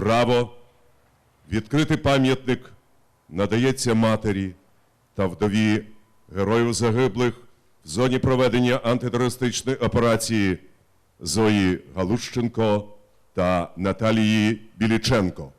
Право відкрити пам'ятник надається матері та вдові героїв загиблих в зоні проведення антитерористичної операції Зої Галущенко та Наталії Біліченко.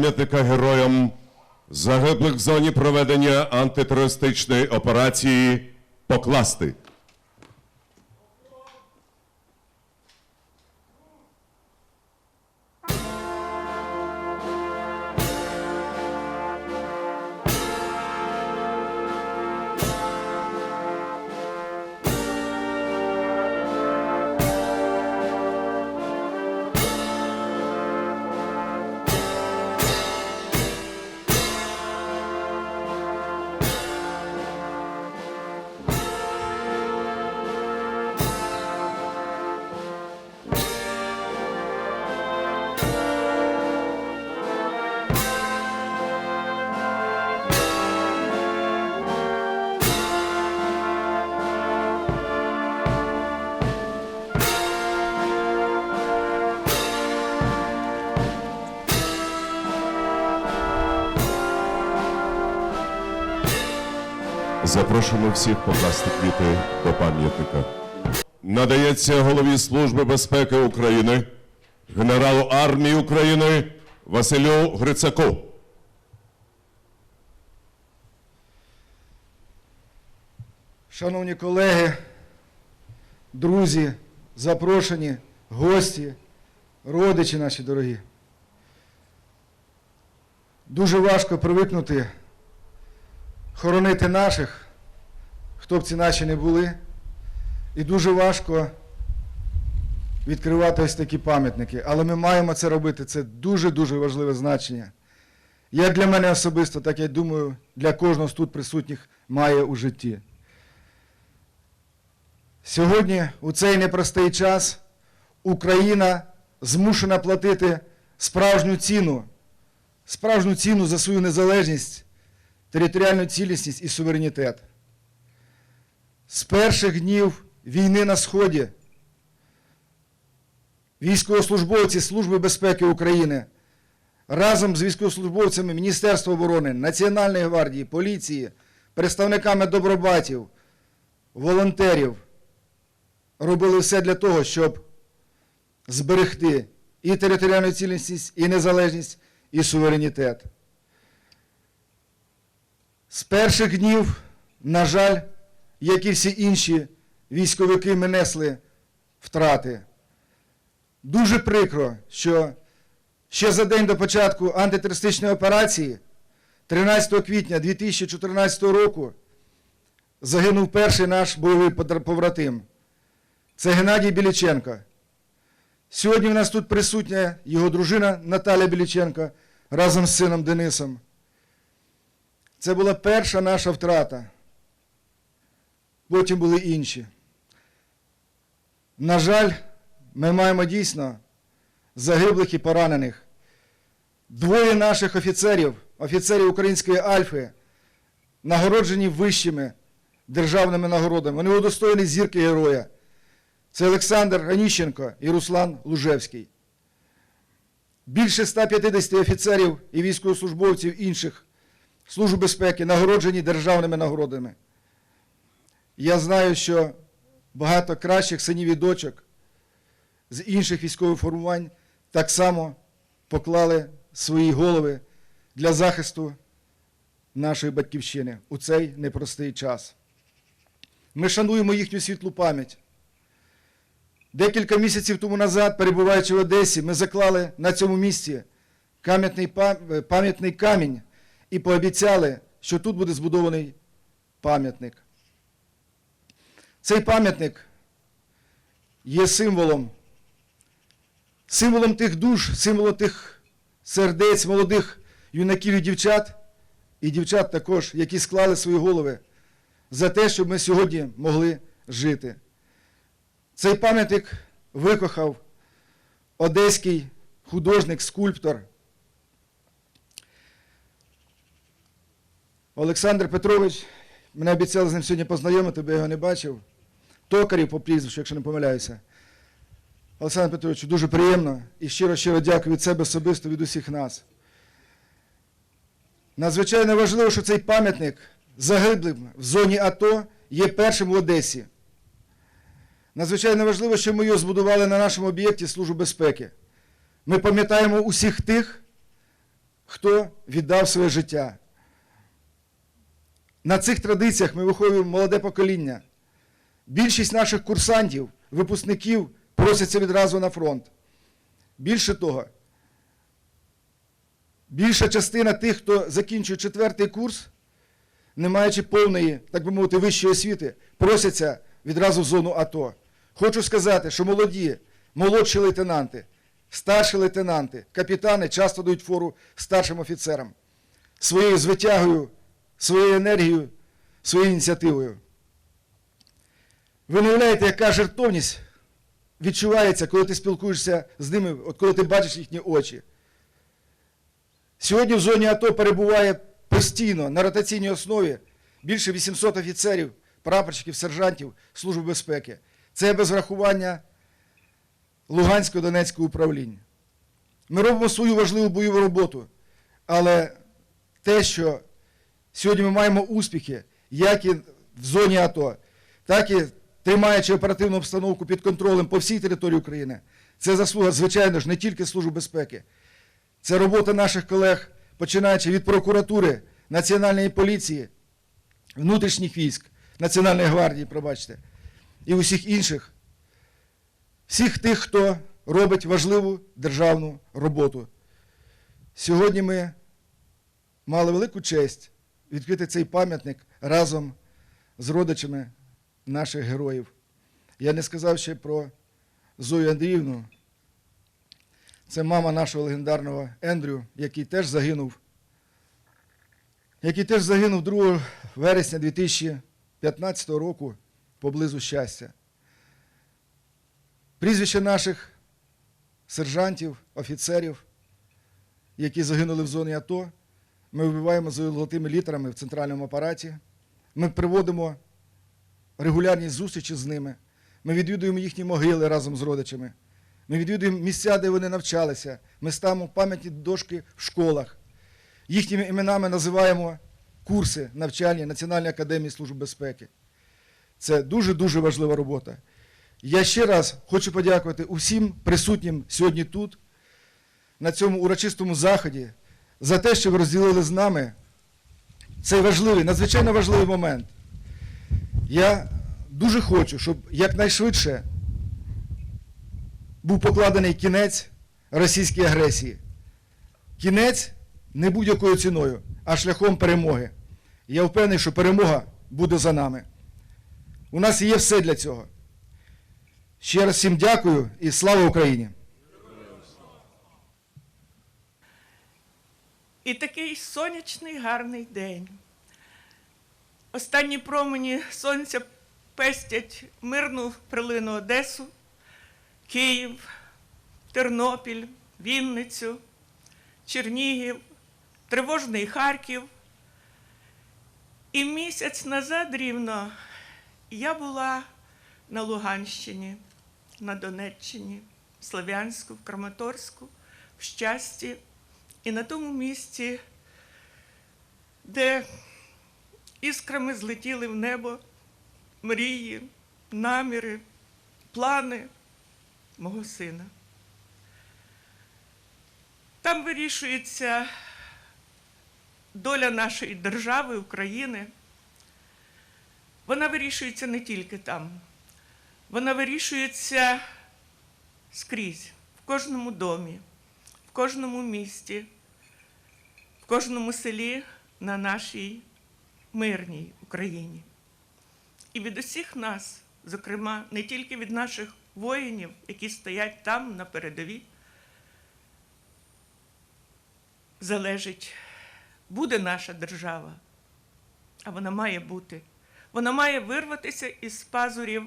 Пам'ятника героям загиблих в зоні проведення антитерористичної операції покласти. Запрошуємо всіх покласти квіти до пам'ятника. Надається голові Служби безпеки України, генералу армії України Василю Грицаку. Шановні колеги, друзі, запрошені, гості, родичі наші дорогі. Дуже важко привикнути хоронити наших, хто б ці наші не були. І дуже важко відкривати ось такі пам'ятники. Але ми маємо це робити. Це дуже-дуже важливе значення. Як для мене особисто, так я думаю, для кожного з тут присутніх має у житті. Сьогодні, у цей непростий час, Україна змушена платити справжню ціну, справжню ціну за свою незалежність, територіальну цілісність і суверенітет. З перших днів війни на Сході військовослужбовці Служби безпеки України разом з військовослужбовцями Міністерства оборони, Національної гвардії, поліції, представниками добробатів, волонтерів робили все для того, щоб зберегти і територіальну цілісність, і незалежність, і суверенітет. З перших днів, на жаль, як і всі інші військовики, ми несли втрати. Дуже прикро, що Ще за день до початку антитерористичної операції, 13 квітня 2014 року, загинув перший наш бойовий побратим. Це Геннадій Біліченко. Сьогодні в нас тут присутня його дружина Наталя Біліченко разом з сином Денисом. Це була перша наша втрата. Потім були інші. На жаль, ми маємо дійсно загиблих і поранених. Двоє наших офіцерів, офіцерів української Альфи, нагороджені вищими державними нагородами. Вони удостоєні зірки героя. Це Олександр Аніщенко і Руслан Лужевський. Більше 150 офіцерів і військовослужбовців інших служб безпеки нагороджені державними нагородами. Я знаю, що багато кращих синів і дочок з інших військових формувань так само поклали свої голови для захисту нашої батьківщини у цей непростий час. Ми шануємо їхню світлу пам'ять. Декілька місяців тому назад, перебуваючи в Одесі, ми заклали на цьому місці кам'ятний пам- пам'ятний камінь і пообіцяли, що тут буде збудований пам'ятник. Цей пам'ятник є символом, символом тих душ, символом тих сердець молодих юнаків і дівчат, і дівчат також, які склали свої голови за те, щоб ми сьогодні могли жити. Цей пам'ятник викохав одеський художник, скульптор Олександр Петрович. Мене обіцяли з ним сьогодні познайомити, бо я його не бачив. Токарів по прізвищу, якщо не помиляюся. Олександр Петрович, дуже приємно і щиро-щиро дякую від себе особисто, від усіх нас. Надзвичайно важливо, що цей пам'ятник загиблим в зоні АТО є першим в Одесі. Надзвичайно важливо, що ми його збудували на нашому об'єкті Служби безпеки. Ми пам'ятаємо усіх тих, хто віддав своє життя. На цих традиціях ми виховуємо молоде покоління. Більшість наших курсантів, випускників просяться відразу на фронт. Більше того, більша частина тих, хто закінчує четвертий курс, не маючи повної, так би мовити, вищої освіти, просяться відразу в зону АТО. Хочу сказати, що молоді, молодші лейтенанти, старші лейтенанти, капітани часто дають фору старшим офіцерам своєю звитягою, своєю енергією, своєю ініціативою. Ви не уявляєте, яка жертовність відчувається, коли ти спілкуєшся з ними, от коли ти бачиш їхні очі. Сьогодні в зоні АТО перебуває постійно на ротаційній основі більше 800 офіцерів, прапорщиків, сержантів Служби безпеки. Це без врахування Луганського Донецького управління. Ми робимо свою важливу бойову роботу, але те, що сьогодні ми маємо успіхи, як і в зоні АТО, так і тримаючи оперативну обстановку під контролем по всій території України, це заслуга, звичайно ж, не тільки Служби безпеки. Це робота наших колег, починаючи від прокуратури, Національної поліції, внутрішніх військ, Національної гвардії, пробачте, і усіх інших, всіх тих, хто робить важливу державну роботу. Сьогодні ми мали велику честь відкрити цей пам'ятник разом з родичами наших героїв. Я не сказав ще про Зою Андріївну. Це мама нашого легендарного Ендрю, який теж загинув. Який теж загинув 2 вересня 2015 року поблизу щастя. Прізвища наших сержантів, офіцерів, які загинули в зоні АТО, ми вбиваємо золотими літерами в центральному апараті. Ми приводимо регулярні зустрічі з ними. Ми відвідуємо їхні могили разом з родичами. Ми відвідуємо місця, де вони навчалися. Ми ставимо пам'ятні дошки в школах. Їхніми іменами називаємо курси навчальні Національної академії служб безпеки. Це дуже-дуже важлива робота. Я ще раз хочу подякувати усім присутнім сьогодні тут, на цьому урочистому заході, за те, що ви розділили з нами цей важливий, надзвичайно важливий момент. Я дуже хочу, щоб якнайшвидше був покладений кінець російській агресії. кінець не будь-якою ціною, а шляхом перемоги. Я впевнений, що перемога буде за нами. У нас є все для цього. Ще раз всім дякую і слава Україні! І такий сонячний гарний день. Останні промені сонця пестять мирну прилину Одесу, Київ, Тернопіль, Вінницю, Чернігів, тривожний Харків. І місяць назад рівно я була на Луганщині, на Донеччині, в Слов'янську, в Краматорську, в Щасті і на тому місці, де іскрами злетіли в небо мрії, наміри, плани мого сина. Там вирішується доля нашої держави, України. Вона вирішується не тільки там, вона вирішується скрізь, в кожному домі, в кожному місті, в кожному селі на нашій мирній Україні. І від усіх нас, зокрема, не тільки від наших воїнів, які стоять там на передовій, залежить, буде наша держава, а вона має бути. Вона має вирватися із пазурів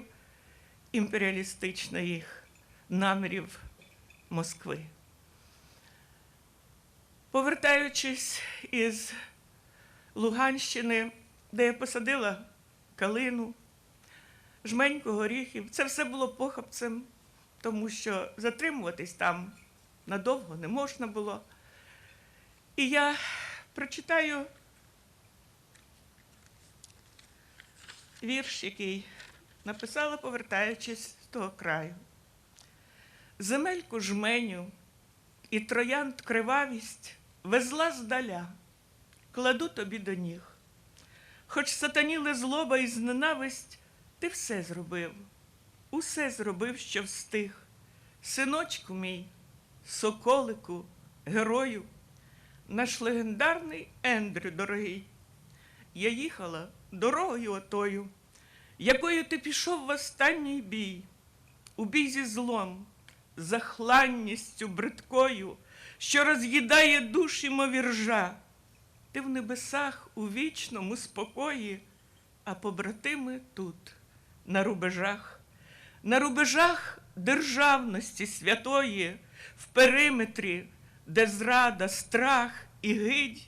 імперіалістичних намірів Москви. Повертаючись із Луганщини, де я посадила калину, жменьку горіхів, це все було похабцем, тому що затримуватись там надовго не можна було. І я прочитаю вірш, який написала, повертаючись з того краю. Земельку жменю і троянд кривавість везла здаля, кладу тобі до ніг. Хоч сатаніли злоба і зненависть, ти все зробив, усе зробив, що встиг. Синочку мій, соколику, герою, наш легендарний Ендрю дорогий. Я їхала дорогою отою, якою ти пішов в останній бій, у бій зі злом, захланністю бридкою, що роз'їдає душі мовіржа. Ти в небесах у вічному спокої, а побратими тут, на рубежах, на рубежах державності святої, в периметрі, де зрада, страх і гидь,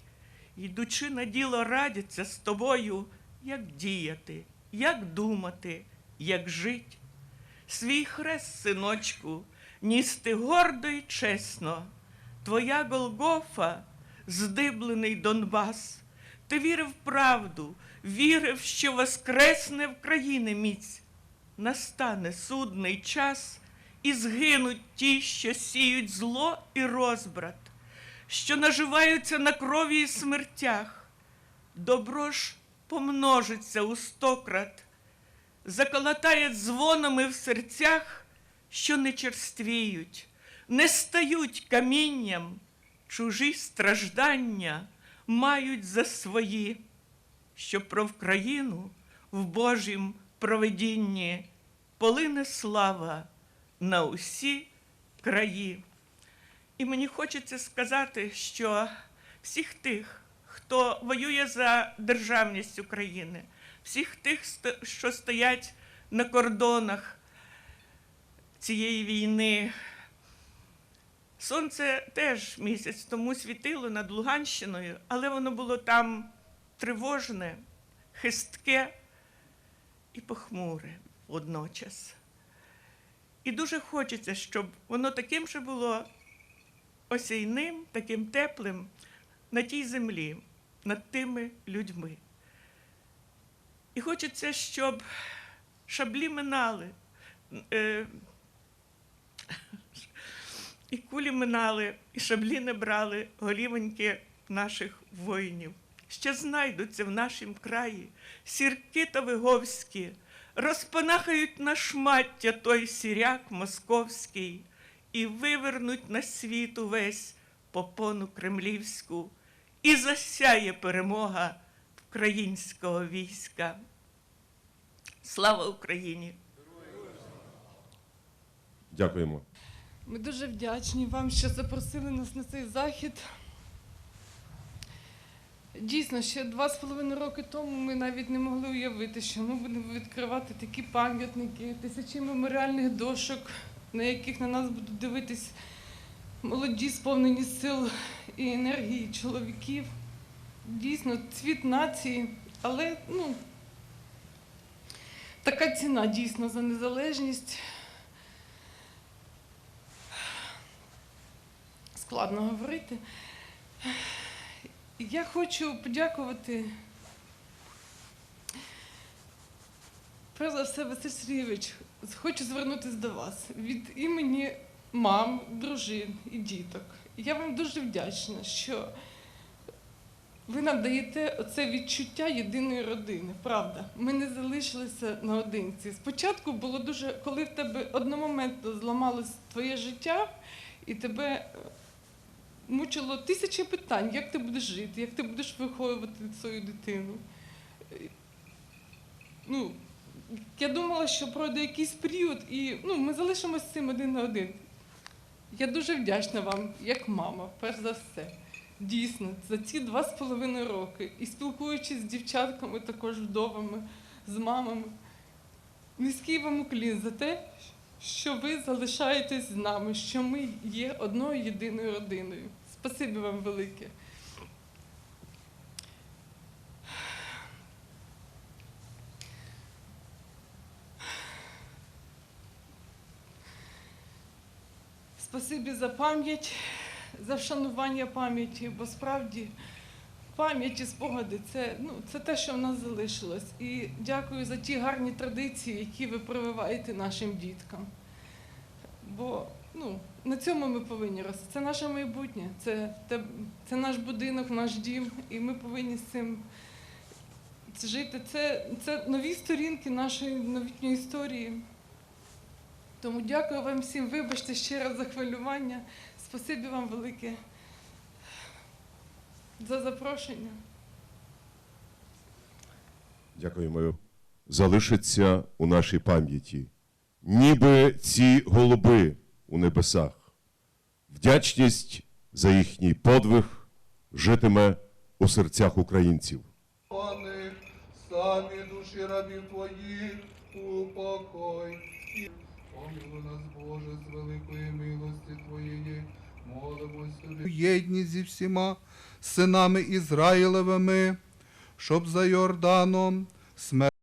йдучи на діло, радяться з тобою, як діяти, як думати, як жить. Свій хрест, синочку, ністи гордо й чесно. Твоя Голгофа, здиблений Донбас. Ти вірив правду, вірив, що воскресне в країни міць. Настане судний час, і згинуть ті, що сіють зло і розбрат, що наживаються на крові і смертях. Добро ж помножиться у стократ, заколотає дзвонами в серцях, що не черствіють, не стають камінням, чужі страждання мають за свої, що про Вкраїну в Божім провидінні полине слава на усі краї. І мені хочеться сказати, що всіх тих, хто воює за державність України, всіх тих, що стоять на кордонах цієї війни. Сонце теж місяць тому світило над Луганщиною, але воно було там тривожне, хистке і похмуре водночас. І дуже хочеться, щоб воно таким же було осяйним, таким теплим на тій землі, над тими людьми. І хочеться, щоб шаблі минали, е, і кулі минали, і шаблі не брали голівоньки наших воїнів. Ще знайдуться в нашім краї сірки та виговські, розпанахають на шмаття той сіряк московський і вивернуть на світ увесь попону кремлівську, і засяє перемога українського війська. Слава Україні! Дякуємо. Ми дуже вдячні вам, що запросили нас на цей захід. Дійсно, ще два з половиною роки тому ми навіть не могли уявити, що ми будемо відкривати такі пам'ятники, тисячі меморіальних дошок, на яких на нас будуть дивитись молоді, сповнені сил і енергії чоловіків. Дійсно, цвіт нації, але ну, така ціна дійсно за незалежність. Складно говорити. Я хочу подякувати. Перш за все, Василь Сергійович, хочу звернутися до вас від імені мам, дружин і діток. Я вам дуже вдячна, що ви нам даєте оце відчуття єдиної родини. Правда, ми не залишилися наодинці. Спочатку було дуже, коли в тебе одномоментно зламалось твоє життя, і тебе мучило тисячі питань, як ти будеш жити, як ти будеш виховувати свою дитину. Ну, я думала, що пройде якийсь період, і ну, ми залишимося цим один на один. Я дуже вдячна вам, як мама, перш за все. Дійсно, за ці два з половиною роки, і спілкуючись з дівчатками, також вдовами, з мамами. Низький вам уклін за те, що ви залишаєтесь з нами, що ми є одною єдиною родиною. Спасибі вам велике. Спасибі за пам'ять, за вшанування пам'яті, бо справді пам'ять і спогади це, ну, це те, що в нас залишилось. І дякую за ті гарні традиції, які ви прививаєте нашим діткам. Бо ну, на цьому ми повинні рости. Це наше майбутнє, це, те- це наш будинок, наш дім, і ми повинні з цим жити. Це, це нові сторінки нашої новітньої історії. Тому дякую вам всім. Вибачте ще раз за хвилювання. Спасибі вам велике за запрошення. Дякуємо. Залишиться у нашій пам'яті, ніби ці голуби у небесах. Вдячність за їхній подвиг житиме у серцях українців. Пане, самі душі рабів твоїх упокой. Помилуй нас, Боже, з великої милості Твоєї, молимось тобі. Єдність зі всіма синами Ізраїлевими, щоб за Йорданом смерть